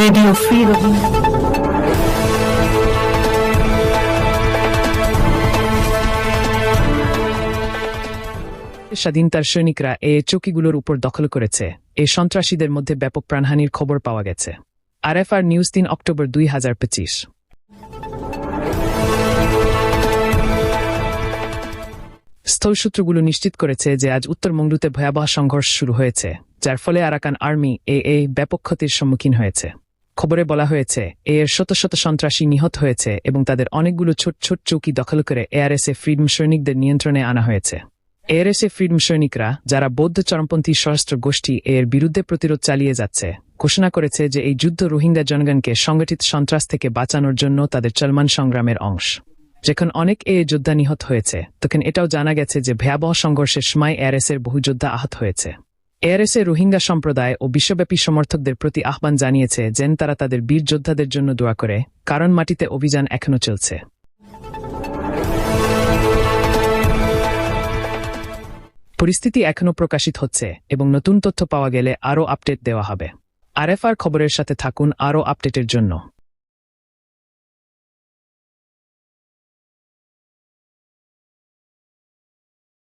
Radio free স্বাধীনতার সৈনিকরা এ চৌকিগুলোর উপর দখল করেছে। এই সন্ত্রাসীদের মধ্যে ব্যাপক প্রাণহানির খবর পাওয়া গেছে। আরএফআর নিউজ তিন অক্টোবর দুই হাজার পঁচিশ। স্থলসূত্রগুলো নিশ্চিত করেছে যে আজ উত্তর মংডুতে ভয়াবহ সংঘর্ষ শুরু হয়েছে, যার ফলে আরাকান আর্মি এ এ ব্যাপক ক্ষতির সম্মুখীন হয়েছে। খবরে বলা হয়েছে, এর শত শত সন্ত্রাসী নিহত হয়েছে এবং তাদের অনেকগুলো ছোট ছোট চৌকি দখল করে এআরএসএ ফ্রিডম সৈনিকদের নিয়ন্ত্রণে আনা হয়েছে। এআরএসএ ফ্রিডম সৈনিকরা, যারা বৌদ্ধ চরমপন্থী সশস্ত্র গোষ্ঠী এর বিরুদ্ধে প্রতিরোধ চালিয়ে যাচ্ছে, ঘোষণা করেছে যে এই যুদ্ধ রোহিঙ্গা জনগণকে সংগঠিত সন্ত্রাস থেকে বাঁচানোর জন্য তাদের চলমান সংগ্রামের অংশ। যখন অনেক এ যোদ্ধা নিহত হয়েছে, তখন এটাও জানা গেছে যে ভয়াবহ সংঘর্ষের সময় এআরএস এর বহু যোদ্ধা আহত হয়েছে। এআরএস এর রোহিঙ্গা সম্প্রদায় ও বিশ্বব্যাপী সমর্থকদের প্রতি আহ্বান জানিয়েছে যেন তারা তাদের বীর যোদ্ধাদের জন্য দোয়া করে, কারণ মাটিতে অভিযান এখনও চলছে। পরিস্থিতি এখনও প্রকাশিত হচ্ছে এবং নতুন তথ্য পাওয়া গেলে আরও আপডেট দেওয়া হবে। আরএফআর খবরের সাথে থাকুন আরও আপডেটের জন্য।